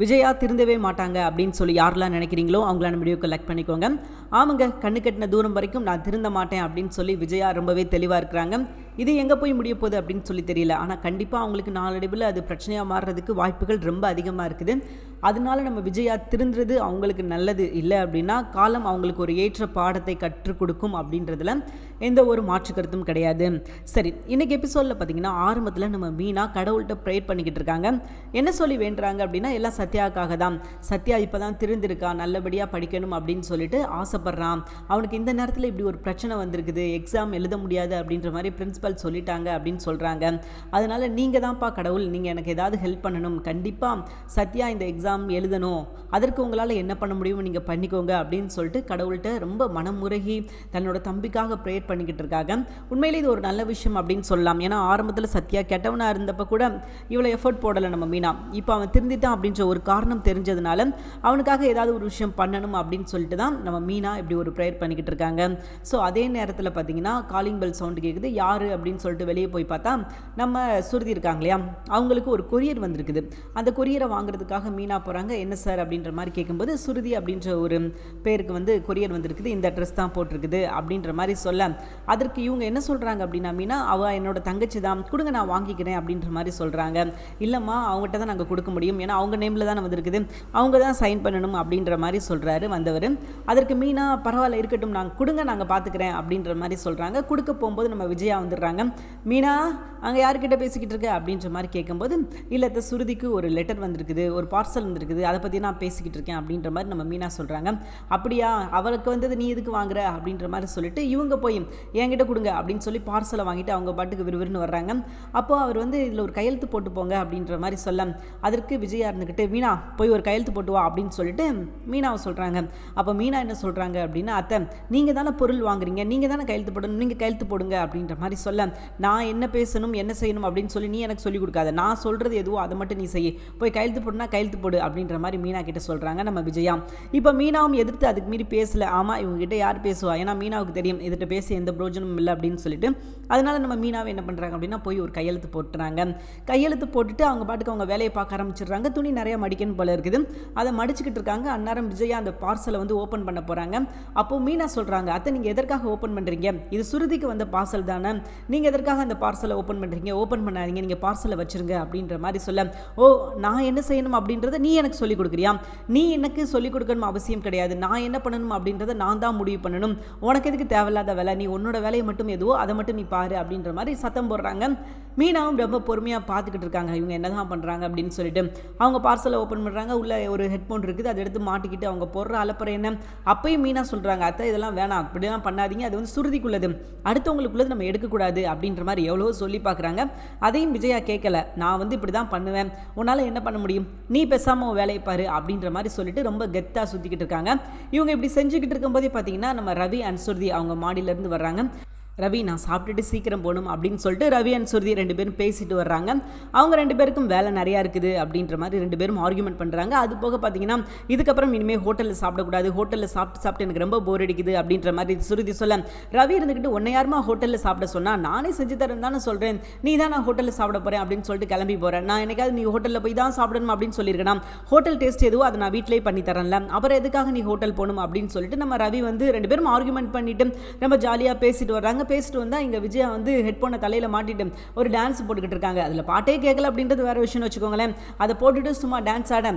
விஜயா திருந்தவே மாட்டாங்க அப்படின்னு சொல்லி யாரெல்லாம் நினைக்கிறீங்களோ அவங்கள நம்ம வீடியோ கலெக்ட் பண்ணிக்கோங்க. ஆமாங்க கண்ணு கட்டின தூரம் வரைக்கும் நான் திருந்த மாட்டேன் அப்படின்னு சொல்லி விஜயா ரொம்பவே தெளிவாக இருக்கிறாங்க. இது எங்கே போய் முடிய போகுது அப்படின்னு சொல்லி தெரியல. ஆனால் கண்டிப்பாக அவங்களுக்கு நாளடைவில் அது பிரச்சனையாக மாறுறதுக்கு வாய்ப்புகள் ரொம்ப அதிகமாக இருக்குது. அதனால நம்ம விஜயா திருந்துறது அவங்களுக்கு நல்லது இல்லை அப்படின்னா காலம் அவங்களுக்கு ஒரு ஏற்ற பாடத்தை கற்றுக் கொடுக்கும் அப்படின்றதுல எந்த ஒரு மாற்று கருத்தும் கிடையாது. சரி இன்னைக்கு எபிசோடில் பார்த்தீங்கன்னா ஆரம்பத்தில் நம்ம மீனா கடவுள்கிட்ட ப்ரேயர் பண்ணிக்கிட்டு இருக்காங்க. என்ன சொல்லி வேண்டுறாங்க அப்படின்னா எல்லாம் சத்யாவுக்காக தான் சத்யா இப்போ தான் திருந்திருக்கா நல்லபடியாக படிக்கணும் அப்படின்னு சொல்லிட்டு ஆசைப்பட்றான் அவனுக்கு இந்த நேரத்தில் இப்படி ஒரு பிரச்சனை வந்திருக்குது. எக்ஸாம் எழுத முடியாது அப்படின்ற மாதிரி பிரின்ஸிபல் சொல்லிட்டாங்க அப்படின்னு சொல்கிறாங்க அதனால் நீங்கள் தான்ப்பா கடவுள் நீங்கள் எனக்கு ஏதாவது ஹெல்ப் பண்ணணும். கண்டிப்பாக சத்யா இந்த எக்ஸாம் எழுதணும். அதற்கு உங்களால் என்ன பண்ண முடியுமோ நீங்கள் பண்ணிக்கோங்க அப்படின்னு சொல்லிட்டு கடவுள்கிட்ட ரொம்ப மனமுருகி தன்னோட தம்பிக்காக ப்ரேயர் பண்ணிக்கிட்டு இருக்காங்க. உண்மையிலே இது ஒரு நல்ல விஷயம் அப்படின்னு சொல்லலாம். ஏன்னா ஆரம்பத்தில் சத்யா கெட்டவனாக இருந்தப்போ கூட இவ்வளோ எஃபர்ட் போடலை நம்ம மீனா. இப்போ அவன் திருந்திட்டான் அப்படின்ற ஒரு காரணம் தெரிஞ்சதுனால அவனுக்காக ஏதாவது ஒரு விஷயம் பண்ணணும் அப்படின்னு சொல்லிட்டு தான் நம்ம மீனா பார்த்தீங்கன்னா இப்படி ஒரு ப்ரேயர் பண்ணிக்கிட்டு இருக்காங்க. ஸோ அதே நேரத்தில் பார்த்தீங்கன்னா காலிங் பெல் சவுண்டு கேட்குது யார் அப்படின்னு சொல்லிட்டு வெளியே போய் பார்த்தா நம்ம சுருதி இருக்காங்க இல்லையா? அவங்களுக்கு ஒரு கொரியர் வந்திருக்குது. அந்த கொரியரை வாங்குறதுக்காக மீனா போகிறாங்க என்ன சார் அப்படின்ற மாதிரி கேட்கும்போது சுருதி அப்படின்ற ஒரு பேருக்கு வந்து கொரியர் வந்திருக்குது. இந்த ட்ரெஸ் தான் போட்டிருக்குது அப்படின்ற மாதிரி சொல்ல. அதற்கு இவங்க என்ன சொல்கிறாங்க அப்படின்னா மீனா அவள் என்னோட தங்கச்சி தான். கொடுங்க நான் வாங்கிக்கிறேன் அப்படின்ற மாதிரி சொல்கிறாங்க இல்லைம்மா அவங்ககிட்ட தான் நாங்கள் கொடுக்க முடியும். ஏன்னா அவங்க நேமில் தான் வந்திருக்குது. அவங்க தான் சைன் பண்ணணும் அப்படின்ற மாதிரி சொல்கிறாரு வந்தவர். அதற்கு மீனா பரவாயில்ல இருக்கட்டும் நாங்கள் கொடுங்க நாங்கள் பார்த்துக்கிறேன் அப்படின்ற மாதிரி சொல்கிறாங்க கொடுக்க போகும்போது நம்ம விஜயா வந்துடுறாங்க. மீனா அங்கே யார்கிட்ட பேசிக்கிட்டு இருக்க? அப்படின்ற மாதிரி கேட்கும்போது இல்லை இந்த சுருதிக்கு ஒரு லெட்டர் வந்திருக்குது ஒரு பார்சல் வந்திருக்குது அதை பற்றி நான் பேசிக்கிட்டு இருக்கேன் அப்படின்ற மாதிரி நம்ம மீனா சொல்கிறாங்க அப்படியா அவளுக்கு வந்தது நீ எதுக்கு வாங்குற? அப்படின்ற மாதிரி சொல்லிட்டு இவங்க போய் என்கிட்ட கொடுங்க அப்படின்னு சொல்லி பார்சலை வாங்கிட்டு அவங்க பாட்டுக்கு விறுவிறுன்னு வர்றாங்க. அப்போ அவர் வந்து இதில் ஒரு கையெழுத்து போட்டு போங்க அப்படின்ற மாதிரி சொல்ல அதற்கு விஜயா இருந்துக்கிட்டு மீனா போய் ஒரு கையெழுத்து போட்டு வா அப்படின்னு சொல்லிட்டு மீனாவை சொல்கிறாங்க அப்போ மீனா என்ன சொல்கிறாங்க அப்படின்னா அத்தை நீங்கள் தானே பொருள் வாங்குறீங்க நீங்கள் தானே கையெழுத்து போடணும் நீங்கள் கையெழுத்து போடுங்க அப்படின்ற மாதிரி சொல்ல நான் என்ன பேசணும் என்ன செய்யணும் அப்படின்னு சொல்லி நீ எனக்கு சொல்லிக் கொடுக்காத. நான் சொல்கிறது எதுவோ அதை மட்டும் நீ செய்ய. போய் கையெழுத்து போடுனா கையெழுத்து போடு அப்படின்ற மாதிரி மீனா கிட்ட சொல்கிறாங்க நம்ம விஜயா. இப்போ மீனாவும் எதிர்த்து அதுக்கு மீறி பேசல. ஆமாம் இவங்ககிட்ட யார் பேசுவா? ஏன்னா மீனாவுக்கு தெரியும் இதுகிட்ட பேசி எந்த பிரோஜனமும் இல்லை அப்படின்னு சொல்லிட்டு. அதனால நம்ம மீனாவை என்ன பண்ணுறாங்க அப்படின்னா போய் ஒரு கையெழுத்து போட்டுறாங்க. கையெழுத்து போட்டுட்டு அவங்க பாட்டுக்கு அவங்க வேலையை பார்க்க ஆரம்பிச்சிடுறாங்க. துணி நிறைய மடிக்கணும் போல இருக்குது. அதை மடிச்சுக்கிட்டு இருக்காங்க. அந்நேரம் விஜயா அந்த பார்சலை வந்து ஓப்பன் பண்ண போகிறாங்க அப்போ மீனா சொல்கிறாங்க அத்தை நீங்கள் எதற்காக ஓப்பன் பண்ணுறீங்க இது சுருதிக்கு வந்த பார்சல் தானே. நீங்கள் எதற்காக அந்த பார்சலை ஓப்பன் பண்ணுறீங்க ஓப்பன் பண்ணாதீங்க. நீங்கள் பார்சலை வச்சுருங்க அப்படின்ற மாதிரி சொல்ல ஓ நான் என்ன செய்யணும் அப்படின்றத நீ எனக்கு சொல்லிக் கொடுக்குறியா? நீ எனக்கு சொல்லிக் கொடுக்கணும் அவசியம் கிடையாது. நான் என்ன பண்ணணும் அப்படின்றத நான் தான் முடிவு பண்ணணும். உனக்கு எதுக்கு தேவையில்லாத வேலை? நீ உன்னோட வேலையை மட்டும் எதுவோ அதை மட்டும் நீ பாரு அப்படின்ற மாதிரி சத்தம் போடுறாங்க. மீனாவும் ரொம்ப பொறுமையாக பார்த்துக்கிட்டு இருக்காங்க. இவங்க என்ன தான் பண்ணுறாங்க அப்படின்னு சொல்லிட்டு அவங்க பார்சலை ஓப்பன் பண்ணுறாங்க உள்ள ஒரு ஹெட்ஃபோன் இருக்குது. அதை எடுத்து மாட்டிக்கிட்டு அவங்க போடுற அலப்பறை என்ன? அப்பயும் மீனாக சொல்கிறாங்க அத்தை இதெல்லாம் வேணாம். அப்படிலாம் பண்ணாதீங்க. அது வந்து சுருதிக்குள்ளது. அடுத்தவங்களுக்குள்ளது நம்ம எடுக்கக்கூடாது. அப்படின்ற மாதிரி எவ்வளவோ சொல்லி பார்க்குறாங்க. அதையும் விஜயா கேட்கல. நான் வந்து இப்படி தான் பண்ணுவேன். உன்னால் என்ன பண்ண முடியும்? நீ பேசாமல் வேலையை பாரு. அப்படின்ற மாதிரி சொல்லிட்டு ரொம்ப கெத்தாக சுற்றிக்கிட்டு இருக்காங்க. இவங்க இப்படி செஞ்சுக்கிட்டு இருக்கும்போதே பார்த்தீங்கன்னா நம்ம ரவி அண்ட் சுருதி அவங்க மாடியிலேருந்து வர்றாங்க. ரவி நான் சாப்பிட்டுட்டு சீக்கிரம் போகணும் அப்படின்னு சொல்லிட்டு ரவி அண்ட் சுருதி ரெண்டு பேரும் பேசிட்டு வர்றாங்க. அவங்க ரெண்டு பேருக்கும் வேலை நிறையா இருக்குது அப்படின்ற மாதிரி ரெண்டு பேரும் ஆர்குமெண்ட் பண்ணுறாங்க அது போக பார்த்தீங்கன்னா இதுக்கப்புறம் இனிமேல் ஹோட்டலில் சாப்பிடக்கூடாது ஹோட்டலில் சாப்பிட்டு சாப்பிட்டு எனக்கு ரொம்ப போர் அடிக்குது அப்படின்ற மாதிரி சுருதி சொல்ல ரவி இருந்துக்கிட்டு உன்னை யாருமா ஹோட்டலில் சாப்பிட சொன்னால் நானே செஞ்சு தரேன் தானே சொல்கிறேன் நீ தான் நான் ஹோட்டலில் சாப்பிட போகிறேன் அப்படின்னு சொல்லிட்டு கிளம்பி போகிறேன் நான் என்னைக்காவது நீ ஹோட்டலில் போய் தான் சாப்பிடணும் அப்படின்னு சொல்லியிருக்கேன்? ஹோட்டல் டேஸ்ட் எதுவோ அதை நான் வீட்டிலே பண்ணி தரேன்ல. அப்புறம் எதுக்காக நீ ஹோட்டல் போகணும் அப்படின்னு சொல்லிட்டு நம்ம ரவி வந்து ரெண்டு பேரும் ஆர்குமெண்ட் பண்ணிட்டு ரொம்ப ஜாலியாக பேசிட்டு வர்றாங்க. பேசிட்டு வந்தால் இங்கே விஜயா வந்து ஹெட்ஃபோனை தலையில் மாட்டிட்டு ஒரு டான்ஸ் போட்டுக்கிட்டு இருக்காங்க. அதில் பாட்டே கேட்கல அப்படின்றது வேற விஷயம்னு வச்சுக்கோங்களேன். அதை போட்டுட்டு சும்மா டான்ஸ் ஆட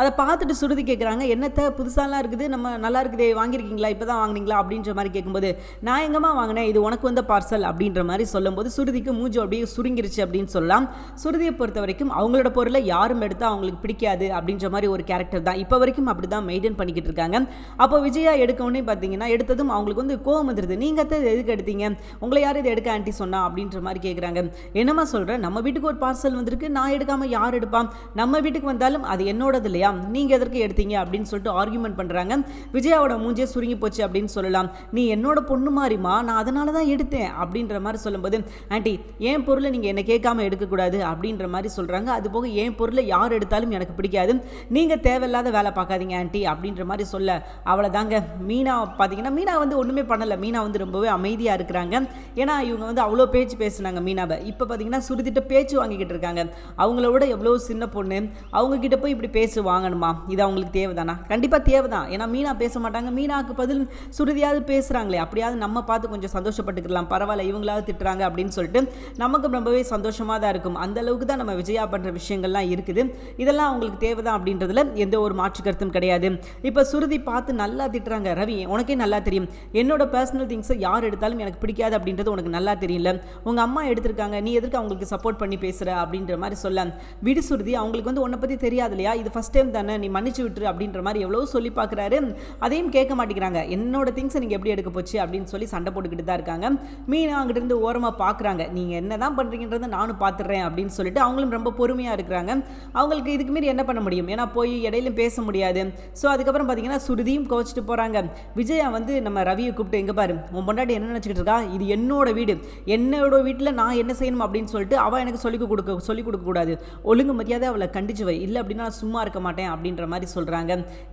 அதை பார்த்துட்டு சுருதி கேட்குறாங்க என்னத்தை புதுசாலாம் இருக்குது நம்ம நல்லா இருக்குதே வாங்கியிருக்கீங்களா? இப்போ தான் வாங்கினீங்களா? அப்படின்ற மாதிரி கேட்கும்போது நான் எங்கம்மா வாங்கினேன்? இது உனக்கு வந்த பார்சல் அப்படின்ற மாதிரி சொல்லும்போது சுருதிக்கு மூஞ்சு அப்படியே சுருங்கிருச்சு அப்படின்னு சொல்லலாம். சுருதியை பொறுத்த வரைக்கும் அவங்களோட பொருளை யாரும் எடுத்தால் அவங்களுக்கு பிடிக்காது அப்படின்ற மாதிரி ஒரு கேரக்டர் தான். இப்போ வரைக்கும் அப்படி தான் மெயின்டைன் பண்ணிக்கிட்டு இருக்காங்க. அப்போ விஜயா எடுக்கவுடனே பார்த்தீங்கன்னா எடுத்ததும் அவங்களுக்கு வந்து கோவம் வந்துடுது நீங்கள் தான் எதுக்கு எடுத்தீங்க? உங்களை யார் இதை எடுக்க ஆண்டி சொன்னா? அப்படின்ற மாதிரி கேட்குறாங்க என்னம்மா சொல்கிறேன் நம்ம வீட்டுக்கு ஒரு பார்சல் வந்திருக்கு. நான் எடுக்காமல் யார் எடுப்பான் நம்ம வீட்டுக்கு வந்தாலும் அது என்னோடது இல்லையா? இல்லையா நீங்கள் எதற்கு எடுத்தீங்க அப்படின்னு சொல்லிட்டு ஆர்கியூமெண்ட் பண்ணுறாங்க விஜயாவோட மூஞ்சே சுருங்கி போச்சு அப்படின்னு சொல்லலாம். நீ என்னோட பொண்ணு மாதிரிமா நான் அதனால தான் எடுத்தேன் அப்படின்ற மாதிரி சொல்லும்போது ஆண்டி என் பொருளை நீங்கள் என்னை கேட்காம எடுக்கக்கூடாது அப்படின்ற மாதிரி சொல்கிறாங்க அது போக என் பொருளை யார் எடுத்தாலும் எனக்கு பிடிக்காது. நீங்கள் தேவையில்லாத வேலை பார்க்காதீங்க ஆண்டி அப்படின்ற மாதிரி சொல்ல அவ்வளோதாங்க மீனா பார்த்தீங்கன்னா மீனா வந்து ஒன்றுமே பண்ணலை. மீனா வந்து ரொம்பவே அமைதியாக இருக்கிறாங்க. ஏன்னா இவங்க வந்து அவ்வளோ பேச்சு பேசுனாங்க மீனாவை. இப்போ பார்த்தீங்கன்னா சுருதிட்ட பேச்சு வாங்கிக்கிட்டு இருக்காங்க. அவங்களோட எவ்வளோ சின்ன பொண்ணு. அவங்க கிட்ட போய் இப்படி பேசுவான் வாங்கணுமா? இது அவங்களுக்கு தேவைதானா? கண்டிப்பாக தேவை தான் ஏன்னா மீனா பேச மாட்டாங்க. மீனாவுக்கு பதில் சுருதியாவது பேசுகிறாங்களே அப்படியாவது நம்ம பார்த்து கொஞ்சம் சந்தோஷப்பட்டுக்கலாம் பரவாயில்ல இவங்களாவது திட்டுறாங்க அப்படின்னு சொல்லிட்டு நமக்கு ரொம்பவே சந்தோஷமாக தான் இருக்கும். அந்த அளவுக்கு தான் நம்ம விஜயா பண்ணுற விஷயங்கள்லாம் இருக்குது. இதெல்லாம் அவங்களுக்கு தேவைதான் அப்படின்றதுல எந்த ஒரு மாற்று கருத்தும் கிடையாது. இப்போ சுருதி பார்த்து நல்லா திட்டுறாங்க. ரவி உனக்கே நல்லா தெரியும். என்னோட பர்சனல் திங்ஸை யார் எடுத்தாலும் எனக்கு பிடிக்காது அப்படின்றது உனக்கு நல்லா தெரியல. உங்கள் அம்மா எடுத்திருக்காங்க. நீ எதுக்கு அவங்களுக்கு சப்போர்ட் பண்ணி பேசுகிற அப்படின்ற மாதிரி சொல்ல. விடு சுருதி அவங்களுக்கு வந்து உன்னை பற்றி தெரியாது இல்லையா? இது ஃபஸ்ட் டைம் தானே நீ மன்னிச்சு விட்டுரு அப்படின்ற மாதிரி எவ்வளோ சொல்லி பார்க்குறாரு. அதையும் கேட்க மாட்டேங்கிறாங்க. என்னோட திங்ஸை நீங்கள் எப்படி எடுக்க போச்சு அப்படின்னு சொல்லி சண்டை போட்டுக்கிட்டு தான் இருக்காங்க. மீனா அங்கிட்டு இருந்து ஓரமாக பார்க்குறாங்க. நீங்கள் என்ன தான் பண்ணுறீங்கன்றதை நானும் பார்த்துடுறேன் அப்படின்னு சொல்லிட்டு அவங்களும் ரொம்ப பொறுமையாக இருக்கிறாங்க. அவங்களுக்கு இதுக்கு மாரி என்ன பண்ண முடியும்? ஏன்னா போய் இடையிலும் பேச முடியாது. ஸோ அதுக்கப்புறம் பார்த்தீங்கன்னா சுருதியும் கோச்சிட்டு போகிறாங்க விஜயா வந்து நம்ம ரவியை கூப்பிட்டு எங்கே பாரு உன் பொண்டாட்டி என்ன நினச்சிக்கிட்டு இருக்கா? இது என்னோட வீடு. என்னோட வீட்டில் நான் என்ன செய்யணும்? அப்படின்னு சொல்லிட்டு அவள் எனக்கு சொல்லிக் கொடுக்க சொல்லிக் கொடுக்கக்கூடாது ஒழுங்கு மரியாதை அவளை கண்டிச்சு வை. இல்லை அப்படின்னா நான் சும்மா இருக்க மாட்டேன். அப்படின்ற மாதிரி சொல்கிறாங்க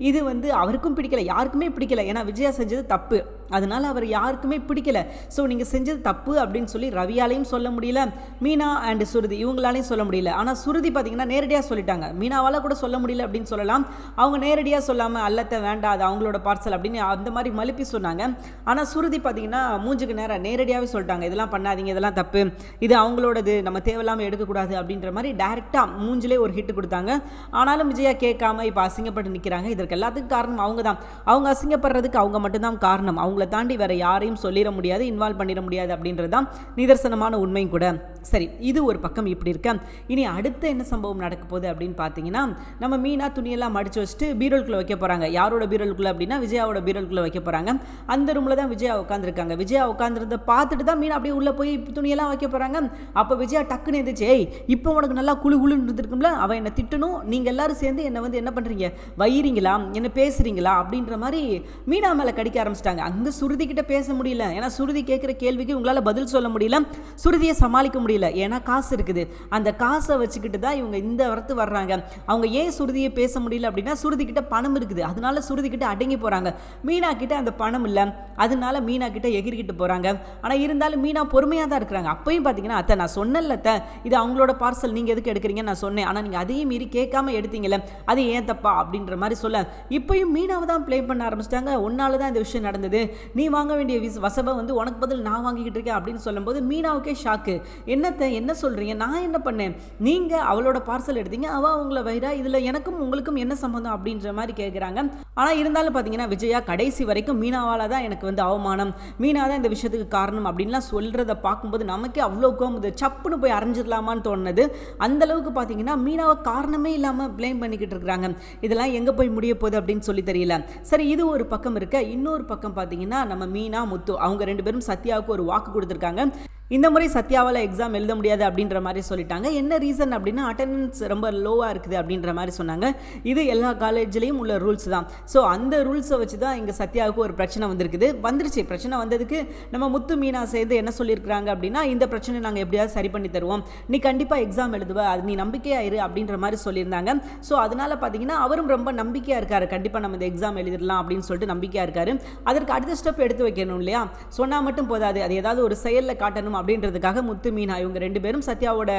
இது வந்து அவருக்கும் பிடிக்கல யாருக்குமே பிடிக்கல. ஏன்னா விஜயா செஞ்சது தப்பு. அதனால் அவர் யாருக்குமே பிடிக்கல. ஸோ நீங்கள் செஞ்சது தப்பு அப்படின்னு சொல்லி ரவியாலையும் சொல்ல முடியல மீனா அண்ட் சுருதி இவங்களாலையும் சொல்ல முடியல. ஆனால் சுருதி பார்த்தீங்கன்னா நேரடியாக சொல்லிட்டாங்க. மீனாவால் கூட சொல்ல முடியல அப்படின்னு சொல்லலாம். அவங்க நேரடியாக சொல்லாமல் அல்லத்தை வேண்டாம் அது அவங்களோட பார்சல் அப்படின்னு அந்த மாதிரி மலுப்பி சொன்னாங்க. ஆனால் சுருதி பார்த்தீங்கன்னா மூஞ்சுக்கு நேரம் நேரடியாகவே சொல்லிட்டாங்க. இதெல்லாம் பண்ணாதீங்க இதெல்லாம் தப்பு. இது அவங்களோடது. நம்ம தேவையில்லாமல் எடுக்கக்கூடாது அப்படின்ற மாதிரி டேரெக்டாக மூஞ்சிலே ஒரு ஹிட் கொடுத்தாங்க. ஆனாலும் விஜயா கேட்காம இப்போ அசிங்கப்பட்டு நிற்கிறாங்க இதற்கு எல்லாத்துக்கும் காரணம் அவங்க தான் அவங்க அசிங்கப்படுறதுக்கு அவங்க மட்டும்தான் காரணம். அவங்கள தாண்டி வேற யாரையும் சொல்லிட முடியாது இன்வால்வ் பண்ணிட முடியாது அப்படின்றது தான் நிதர்சனமான உண்மையும் கூட. சரி இது ஒரு பக்கம் இப்படி இருக்க. இனி அடுத்து என்ன சம்பவம் நடக்க போகுது அப்படின்னு பார்த்தீங்கன்னா நம்ம மீனா துணியெல்லாம் மடிச்சு வச்சுட்டு பீரோலுக்குள்ள வைக்க போகிறாங்க யாரோட பீரோல்குள்ளே அப்படின்னா விஜயாவோட பீரோல்குள்ளே வைக்க போகிறாங்க அந்த ரூமில் தான் விஜயா உட்காந்துருக்காங்க விஜயா உட்காந்துருந்த பார்த்துட்டு தான் மீனா அப்படியே உள்ளே போய் துணியெல்லாம் வைக்க போகிறாங்க அப்போ விஜயா டக்குன்னு எந்திரிச்சு ஏய் இப்போ உனக்கு நல்லா குழு குழுன்னு இருந்திருக்கும்ல அவன் என்னை திட்டணும். நீங்கள் எல்லாரும் சேர்ந்து என்னை வந்து என்ன பண்ணுறீங்க வயிறீங்களா என்ன பேசுகிறீங்களா அப்படின்ற மாதிரி மீனா மேலே கடிக்க ஆரம்பிச்சிட்டாங்க. அங்கே சுருதி கிட்ட பேச முடியல. ஏன்னா சுருதி கேட்குற கேள்விக்கு உங்களால் பதில் சொல்ல முடியல. சுருதியை சமாளிக்க முடியல. ஏன்னா காசு இருக்குது. அந்த காசை வச்சுக்கிட்டு தான் இவங்க இந்த வரத்து வர்றாங்க. அவங்க ஏன் சுருதியை பேச முடியல அப்படின்னா சுருதி கிட்ட பணம் இருக்குது. அதனால சுருதி கிட்ட அடங்கி போகிறாங்க மீனா கிட்ட அந்த பணம் இல்லை. அதனால மீனா கிட்ட எகிரிக்கிட்டு போகிறாங்க ஆனால் இருந்தாலும் மீனா பொறுமையாக தான் இருக்கிறாங்க. அப்பயும் பார்த்தீங்கன்னா அத்தை நான் சொன்னல அத்தை இது அவங்களோட பார்சல் நீங்கள் எதுக்கு எடுக்கிறீங்கன்னு நான் சொன்னேன். ஆனால் நீங்கள் அதையும் மீறி கேட்காம எடுத்தீங்களே அது ஏன் தப்பா அப்படின்ற மாதிரி சொல்ல. இப்பயும் மீனாவை தான் ப்ளே பண்ண ஆரம்பிச்சிட்டாங்க. உன்னால தான் இந்த விஷயம் நடந்தது. நீ வாங்க வேண்டிய விஸ் வசவை வந்து உனக்கு பதில் நான் வாங்கிக்கிட்டு இருக்கேன் அப்படின்னு சொல்லும்போது மீனாவுக்கே ஷாக்கு என்னத்தை என்ன சொல்கிறீங்க நான் என்ன பண்ணேன்? நீங்கள் அவளோட பார்சல் எடுத்தீங்க. அவள் உங்களை வைரா. இதில் எனக்கும் உங்களுக்கும் என்ன சம்மந்தம் அப்படின்ற மாதிரி கேட்குறாங்க ஆனால் இருந்தாலும் பார்த்தீங்கன்னா விஜயா கடைசி வரைக்கும் மீனாவால் தான் எனக்கு வந்து அவமானம். மீனா தான் இந்த விஷயத்துக்கு காரணம் அப்படின்லாம் சொல்கிறத பார்க்கும்போது நமக்கே அவ்வளோ கோமுது சப்புன்னு போய் அரைஞ்சிடலாமான்னு தோணுது. அந்தளவுக்கு பார்த்தீங்கன்னா மீனாவை காரணமே இல்லாமல் ப்ளேம் பண்ணிக்கிட்டு இருக்கிறாங்க இதெல்லாம் எங்கே போய் முடிய போகுது அப்படின்னு சொல்லி தெரியல. சரி இது ஒரு பக்கம் இருக்க. இன்னொரு பக்கம் பார்த்தீங்கன்னா நம்ம மீனா முத்து அவங்க ரெண்டு பேரும் சத்யாவுக்கு ஒரு வாக்கு கொடுத்துருக்காங்க. இந்த முறை சத்யாவால் எக்ஸாம் எழுத முடியாது அப்படின்ற மாதிரி சொல்லிட்டாங்க. என்ன ரீசன் அப்படின்னா அட்டெண்டன்ஸ் ரொம்ப லோவாக இருக்குது அப்படின்ற மாதிரி சொன்னாங்க. இது எல்லா காலேஜ்லேயும் உள்ள ரூல்ஸ் தான். ஸோ அந்த ரூல்ஸை வச்சு தான் இங்கே சத்யாவுக்கு ஒரு பிரச்சனை வந்திருக்குது. வந்துருச்சு. பிரச்சனை வந்ததுக்கு நம்ம முத்து மீனா சேர்ந்து என்ன சொல்லியிருக்கிறாங்க அப்படின்னா இந்த பிரச்சனை நாங்கள் எப்படியாவது சரி பண்ணி தருவோம். நீ கண்டிப்பாக எக்ஸாம் எழுதுவ. அது நீ நம்பிக்கையாக இரு அப்படின்ற மாதிரி சொல்லியிருந்தாங்க. ஸோ அதனால் பார்த்தீங்கன்னா அவரும் ரொம்ப நம்பிக்கையாக இருக்காரு. கண்டிப்பாக நம்ம இந்த எக்ஸாம் எழுதிடலாம் அப்படின்னு சொல்லிட்டு நம்பிக்கையாக இருக்காரு. அதற்கு அடுத்த ஸ்டெப் எடுத்து வைக்கணும் இல்லையா? சொன்னால் மட்டும் போதாது. அது ஏதாவது ஒரு செயலில் காட்டணும்? அப்படின்றதுக்காக முத்து மீனா இவங்க ரெண்டு பேரும் சத்யாவோட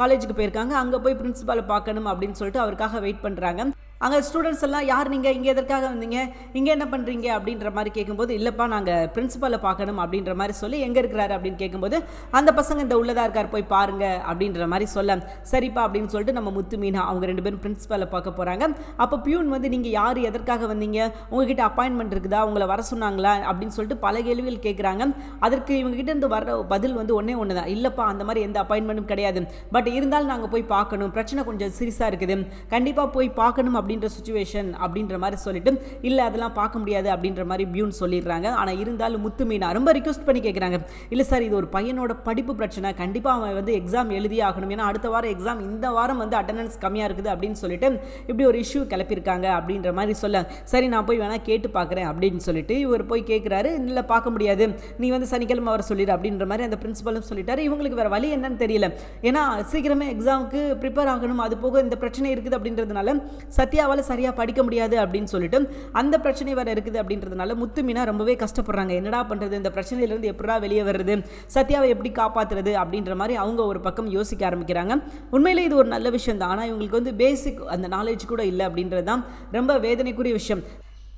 காலேஜுக்கு போயிருக்காங்க. அங்கே போய் பிரின்ஸிபாலை பார்க்கணும் அப்படின்னு சொல்லிட்டு அவருக்காக வெயிட் பண்ணுறாங்க அங்கே ஸ்டூடெண்ட்ஸ் எல்லாம் யார் நீங்கள் இங்கே எதற்காக வந்தீங்க? இங்கே என்ன பண்ணுறீங்க அப்படின்ற மாதிரி கேட்கும்போது இல்லைப்பா நாங்கள் பிரின்ஸிபலை பார்க்கணும் அப்படின்ற மாதிரி சொல்லி எங்கே இருக்கிறாரு? அப்படின்னு கேட்கும்போது அந்த பசங்க இந்த உள்ளதாக இருக்கார் போய் பாருங்க அப்படின்ற மாதிரி சொல்ல சரிப்பா அப்படின்னு சொல்லிட்டு நம்ம முத்து மீனா அவங்க ரெண்டு பேரும் பிரின்ஸிபலை பார்க்க போகிறாங்க அப்போ பியூன் வந்து நீங்கள் யார்? எதற்காக வந்தீங்க? உங்ககிட்ட அப்பாயின்மெண்ட் இருக்குதா? உங்களை வர சொன்னாங்களா? அப்படின்னு சொல்லிட்டு பல கேள்விகள் கேட்குறாங்க அதற்கு இவங்ககிட்ட இருந்து வர பதில் வந்து ஒன்றே ஒன்று தான். இல்லைப்பா அந்த மாதிரி எந்த அப்பாயின்மெண்ட்டும் கிடையாது. பட் இருந்தாலும் நாங்கள் போய் பார்க்கணும். பிரச்சனை கொஞ்சம் சீரியஸாக இருக்குது. கண்டிப்பாக போய் பார்க்கணும் அப்படின்னு அப்படின்ற சுச்சுவேஷன் அப்படின்ற மாதிரி சொல்லிட்டு இல்லை அதெல்லாம் பார்க்க முடியாது அப்படின்ற மாதிரி பியூன் சொல்லிடுறாங்க. ஆனால் இருந்தாலும் முத்து மீனா ரொம்ப ரிக்வஸ்ட் பண்ணி கேட்குறாங்க இல்லை சார் இது ஒரு பையனோட படிப்பு பிரச்சனை. கண்டிப்பாக அவன் வந்து எக்ஸாம் எழுதி ஆகணும். ஏன்னா அடுத்த வாரம் எக்ஸாம் இந்த வாரம் வந்து அட்டண்டன்ஸ் கம்மியாக இருக்குது அப்படின்னு சொல்லிட்டு இப்படி ஒரு இஷ்யூ கிளப்பியிருக்காங்க அப்படின்ற மாதிரி சொல்ல சரி நான் போய் வேணால் கேட்டு பார்க்குறேன் அப்படின்னு சொல்லிட்டு இவர் போய் கேட்குறாரு இல்லை பார்க்க முடியாது. நீ வந்து சனிக்கிழமை அவர் சொல்லிடு அப்படின்ற மாதிரி அந்த பிரின்சிபலும் சொல்லிட்டாரு. இவங்களுக்கு வேறு வழி என்னன்னு தெரியல. ஏன்னா சீக்கிரமே எக்ஸாமுக்கு ப்ரிப்பேர் ஆகணும். அது போக இந்த பிரச்சனை இருக்குது அப்படின்றதுனால சத்யா சத்யாவால் சரியாக படிக்க முடியாது அப்படின்னு சொல்லிட்டு அந்த பிரச்சனை வேறு இருக்குது அப்படின்றதுனால முத்து மீனா ரொம்பவே கஷ்டப்படுறாங்க. என்னடா பண்ணுறது இந்த பிரச்சனையிலேருந்து எப்படா வெளியே வர்றது சத்யாவை எப்படி காப்பாற்றுறது அப்படின்ற மாதிரி அவங்க ஒரு பக்கம் யோசிக்க ஆரம்பிக்கிறாங்க. உண்மையிலே இது ஒரு நல்ல விஷயம் தான் ஆனால் இவங்களுக்கு வந்து பேசிக் அந்த நாலேஜ் கூட இல்லை அப்படின்றது தான் ரொம்ப வேதனைக்குரிய விஷயம்.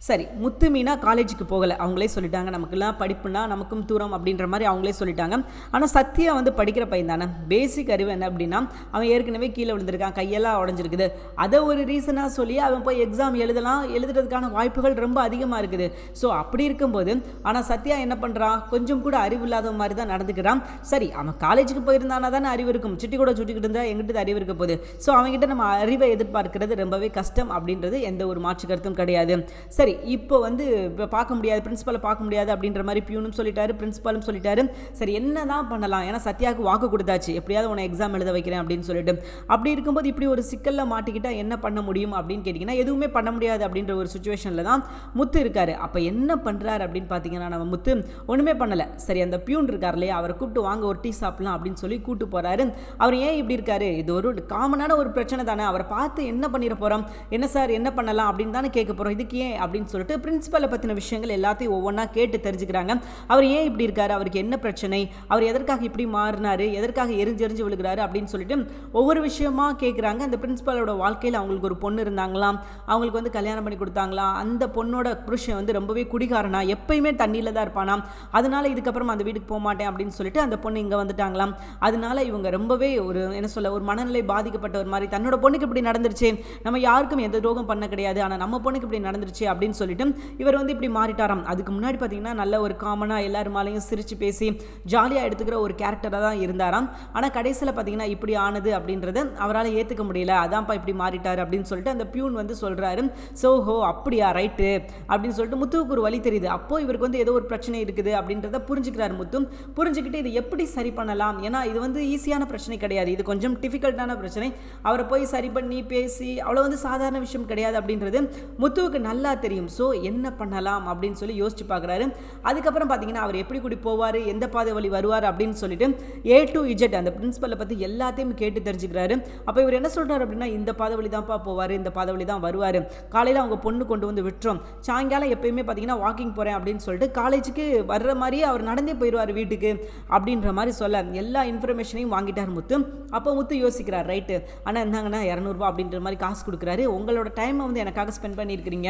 சரி முத்து மீனா காலேஜுக்கு போகலை. அவங்களே சொல்லிட்டாங்க நமக்குலாம் படிப்புனா நமக்கும் தூரம் அப்படின்ற மாதிரி அவங்களே சொல்லிட்டாங்க. ஆனால் சத்யா வந்து படிக்கிற பையன் தானே. பேசிக் அறிவு என்ன அப்படின்னா அவன் ஏற்கனவே கீழே விழுந்திருக்கான் கையெல்லாம் உடஞ்சிருக்குது. அதை ஒரு ரீசனாக சொல்லி அவன் போய் எக்ஸாம் எழுதலாம் எழுதுறதுக்கான வாய்ப்புகள் ரொம்ப அதிகமாக இருக்குது. ஸோ அப்படி இருக்கும்போது ஆனால் சத்யா என்ன பண்ணுறான் கொஞ்சம் கூட அறிவு இல்லாத மாதிரி தான் நடந்துக்கிறான். சரி அவன் காலேஜுக்கு போயிருந்தானா தானே அறிவு இருக்கும். சுட்டி கூட சுட்டிக்கிட்டு இருந்தால் எங்கிட்ட அறிவு இருக்க போகுது. ஸோ அவங்ககிட்ட நம்ம அறிவை எதிர்பார்க்கிறது ரொம்பவே கஷ்டம் அப்படின்றது எந்த ஒரு மாற்று கருத்தும் கிடையாது. சரி இப்போ வந்து இப்போ பார்க்க முடியாது பிரின்ஸிபலை பார்க்க முடியாது அப்படின்ற மாதிரி பியூனும் சொல்லிட்டாரு பிரின்சிபலும் சொல்லிட்டாரு. சரி என்ன தான் பண்ணலாம்? ஏன்னா சத்யாவுக்கு வாக்கு கொடுத்தாச்சு. எப்படியாவது உன எக்ஸாம் எழுத வைக்கிறேன் அப்படின்னு சொல்லிட்டு. அப்படி இருக்கும்போது இப்படி ஒரு சிக்கலில் மாட்டிக்கிட்டா என்ன பண்ண முடியும் அப்படின்னு கேட்டிங்கன்னா எதுவுமே பண்ண முடியாது அப்படின்ற ஒரு சுச்சுவேஷனில் தான் முத்து இருக்காரு. அப்போ என்ன பண்ணுறாரு அப்படின்னு பார்த்தீங்கன்னா நம்ம முத்து ஒன்றுமே பண்ணலை. சரி அந்த பியூன் இருக்கார் இல்லையா? அவரை கூப்பிட்டு வாங்க ஒரு டீ சாப்பிடலாம் அப்படின்னு சொல்லி கூப்பிட்டு போகிறாரு அவர் ஏன் இப்படி இருக்காரு? இது ஒரு காமனான ஒரு பிரச்சனை தானே. அவரை பார்த்து என்ன பண்ணிட போகிறோம் என்ன சார் என்ன பண்ணலாம் அப்படின்னு தானே கேட்க போகிறோம் இதுக்கு ஏன் அப்படின்னு அப்படின்னு சொல்லிட்டு பிரின்சிபலை பற்றின விஷயங்கள் எல்லாத்தையும் ஒவ்வொன்றா கேட்டு தெரிஞ்சுக்கிறாங்க. அவர் ஏன் இப்படி இருக்கார்? அவருக்கு என்ன பிரச்சனை? அவர் எதற்காக இப்படி மாறினார்? எதற்காக எரிஞ்சு எரிஞ்சு விழுகிறாரு? அப்படின்னு சொல்லிட்டு ஒவ்வொரு விஷயமா கேட்குறாங்க அந்த பிரின்சிபலோட வாழ்க்கையில் அவங்களுக்கு ஒரு பொண்ணு இருந்தாங்களாம். அவங்களுக்கு வந்து கல்யாணம் பண்ணி கொடுத்தாங்களா? அந்த பொண்ணோட புருஷன் வந்து ரொம்பவே குடிகாரனா? எப்பயுமே தண்ணியில் தான் இருப்பானா? அதனால இதுக்கப்புறம் அந்த வீட்டுக்கு போக மாட்டேன் அப்படின்னு சொல்லிட்டு அந்த பொண்ணு இங்கே வந்துட்டாங்களாம். அதனால இவங்க ரொம்பவே ஒரு என்ன சொல்ல ஒரு மனநிலை பாதிக்கப்பட்ட ஒரு மாதிரி. தன்னோட பொண்ணுக்கு இப்படி நடந்துருச்சு. நம்ம யாருக்கும் எந்த துரோகம் பண்ண கிடையாது. ஆனால் நம்ம பொண்ணுக்கு இப்படி நடந்துருச்சு அப்படின்னு சொல்லிட்டு இவர் வந்து இப்படி மாறிட்டாராம். அதுக்கு முன்னாடி பார்த்தீங்கன்னா நல்ல ஒரு காமனாக எல்லாருமாலையும் சிரித்து பேசி ஜாலியாக எடுத்துக்கிற ஒரு கேரக்டராக தான் இருந்தாராம். ஆனால் கடைசியில் பார்த்தீங்கன்னா இப்படி ஆனது அப்படின்றத அவரால் ஏற்றுக்க முடியல. அதான்ப்பா இப்படி மாறிட்டார் அப்படின்னு சொல்லிட்டு அந்த பியூன் வந்து சொல்கிறாரு ஸோ ஹோ அப்படியா? ரைட்டு அப்படின்னு சொல்லிட்டு முத்துவுக்கு ஒரு வழி தெரியுது. அப்போ இவருக்கு வந்து ஏதோ ஒரு பிரச்சனை இருக்குது அப்படின்றத புரிஞ்சுக்கிறார் முத்து. புரிஞ்சுக்கிட்டு இது எப்படி சரி பண்ணலாம்? ஏன்னா இது வந்து ஈஸியான பிரச்சனை கிடையாது. இது கொஞ்சம் டிஃபிகல்ட்டான பிரச்சனை. அவரை போய் சரி பண்ணி பேசி அவ்வளோ வந்து சாதாரண விஷயம் கிடையாது அப்படின்றது முத்துவுக்கு நல்லா தெரியும். ஸோ என்ன பண்ணலாம் அப்படின்னு சொல்லி யோசிச்சு பார்க்குறாரு. அதுக்கப்புறம் பார்த்தீங்கன்னா அவர் எப்படி கூடி போவார் எந்த பாதை வழி வருவார் அப்படின்னு சொல்லிட்டு ஏ டு இஜெட் அந்த பிரின்ஸிபலை பற்றி எல்லாத்தையும் கேட்டு தெரிஞ்சுக்கிறாரு. அப்போ இவர் என்ன சொல்கிறார் அப்படின்னா இந்த பாதை வழி தான்ப்பா போவார் இந்த பாதை வழி தான் வருவார். காலையில் அவங்க பொண்ணு கொண்டு வந்து விட்டுரும். சாயங்காலம் எப்பயுமே பார்த்தீங்கன்னா வாக்கிங் போகிறேன் அப்படின்னு சொல்லிட்டு காலேஜுக்கு வர்ற மாதிரியே அவர் நடந்தே போயிடுவார் வீட்டுக்கு அப்படின்ற மாதிரி சொல்ல எல்லா இன்ஃபர்மேஷனையும் வாங்கிட்டார் முத்து. அப்போ முத்து யோசிக்கிறார் ரைட்டு ஆனால் இருந்தாங்கன்னா இரநூறுபா அப்படின்ற மாதிரி காசு கொடுக்குறாரு. உங்களோட டைமை வந்து எனக்காக ஸ்பெண்ட் பண்ணியிருக்கிறீங்க.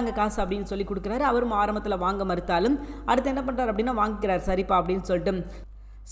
இந்தாங்க காசு அப்படின்னு சொல்லி கொடுக்குறாரு. அவரும் ஆரம்பத்தில் வாங்க மறுத்தாலும் அடுத்து என்ன பண்ணுறாரு அப்படின்னா வாங்கிக்கிறார். சரிப்பா அப்படின்னு சொல்லிட்டு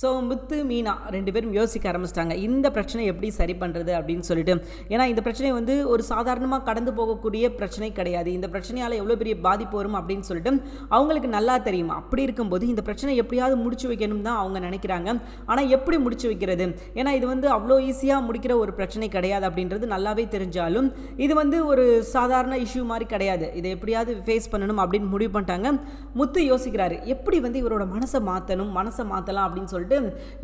ஸோ முத்து மீனா ரெண்டு பேரும் யோசிக்க ஆரம்பிச்சிட்டாங்க. இந்த பிரச்சனை எப்படி சரி பண்ணுறது அப்படின்னு சொல்லிட்டு. ஏன்னா இந்த பிரச்சனை வந்து ஒரு சாதாரணமாக கடந்து போகக்கூடிய பிரச்சனை கிடையாது. இந்த பிரச்சனையால் எவ்வளோ பெரிய பாதிப்பு வரும் அப்படின்னு சொல்லிட்டு அவங்களுக்கு நல்லா தெரியும். அப்படி இருக்கும்போது இந்த பிரச்சனை எப்படியாவது முடிச்சு வைக்கணும் தான் அவங்க நினைக்கிறாங்க. ஆனால் எப்படி முடிச்சு வைக்கிறது? ஏன்னா இது வந்து அவ்வளோ ஈஸியாக முடிக்கிற ஒரு பிரச்சனை கிடையாது அப்படின்றது நல்லாவே தெரிஞ்சாலும் இது வந்து ஒரு சாதாரண இஷ்யூ மாதிரி கிடையாது. இதை எப்படியாவது ஃபேஸ் பண்ணணும் அப்படின்னு முடிவு பண்ணிட்டாங்க. முத்து யோசிக்கிறாரு எப்படி வந்து இவரோட மனசை மாற்றணும் மனசை மாற்றலாம் அப்படின்னு சொல்லிட்டு